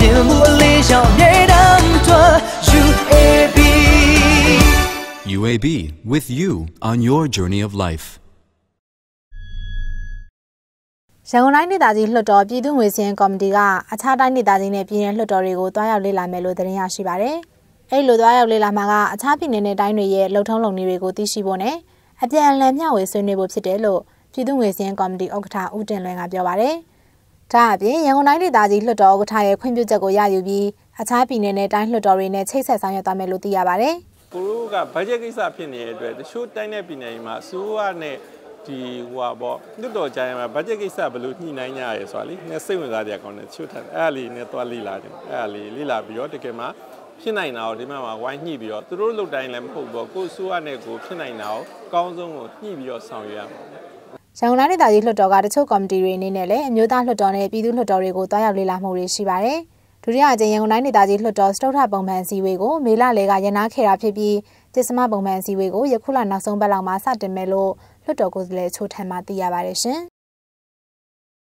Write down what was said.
မြင်မှုအလေးရှောင်မြေတမ်းထွက် UAB UAB with you on your journey of life. ရန်ကုန်တိုင်းဒေသကြီးလွှတ်တော်ပြည်သူ့ငွေစင်းကော်မတီကအခြားတိုင်းဒေသကြီးနဲ့ပြည်내လွှတ်တော်တွေကိုတွားရောက်လေ့လာမယ်လို့သတင်းရရှိပါဗျ။အဲဒီလိုတွားရောက်လေ့လာမှာကအခြားပြည်내နဲ့တိုင်းတွေရဲ့လှုပ်ထုံးလုပ်နည်းတွေကိုသိရှိဖို့နဲ့အပြန်အလှန်မျှဝေဆွေးနွေးဖို့ဖြစ်တယ်လို့ပြည်သူ့ငွေစင်းကော်မတီဥက္ကဋ္ဌဦးတင်လွင်ကပြောပါဗျ။ ဒါအပြင်ရန်ကုန်တိုင်းဒေသကြီးလွှတ်တော်ဥက္ကဋ္ဌရဲ့ခွင့်ပြုချက်ကိုရယူပြီးအခြားပြည်내နဲ့တိုင်းလွှတ်တော်တွေနဲ့ချိတ်ဆက်ဆောင်ရွက်သွားမယ်လို့သိရပါဗျ။ကိုတို့ကဘတ်ဂျက်ကိစ္စဖြစ်နေတဲ့အတွက်တချို့တိုင်းတဲ့ပြည်နယ်မှာအစိုးရနဲ့ဒီဟိုပါပေါ့လွတ်တော်ကြိုင်မှာဘတ်ဂျက်ကိစ္စဘယ်လိုညှိနှိုင်းကြရဲဆိုတာလေနဲ့စိတ်ဝင်စားကြကောင်းတယ်ချွတ်ထက်အဲ့ဒါလေးနဲ့သွားလေ့လာတယ်အဲ့ဒါလေးလေ့လာပြီးတော့တကယ်မှဖြစ်နိုင်တာကိုဒီမှာမှာဝိုင်းညှိပြီးတော့သူတို့လုတ်တိုင်းလည်းမဟုတ်ဘူးကိုဆိုးရနဲ့ကိုဖြစ်နိုင်တာကိုအကောင်းဆုံးကိုညှိပြီးတော့ဆောင်ရွက်ရမှာ ရန်ကုန်တိုင်းဒေသကြီးလွှတ်တော်ကတချို့ကော်မတီတွေအနေနဲ့လည်းအမျိုးသားလွှတ်တော်နဲ့ပြည်သူ့လွှတ်တော်တွေကိုတွားရောက်လေ့လာမှုတွေရှိပါတယ်။ဒုတိယအကြိမ်ရန်ကုန်တိုင်းဒေသကြီးလွှတ်တော်စတုထပုံမှန်စည်းဝေးကိုမေလလေကရန်နာခဲ့တာဖြစ်ပြီးတစ်စမပုံမှန်စည်းဝေးကိုယခုလနောက်ဆုံးပတ်လောက်မှာစတင်မယ်လို့လွှတ်တော်ကိုယ်စားလှယ်ချို့ထံမှသိရပါတယ်ရှင်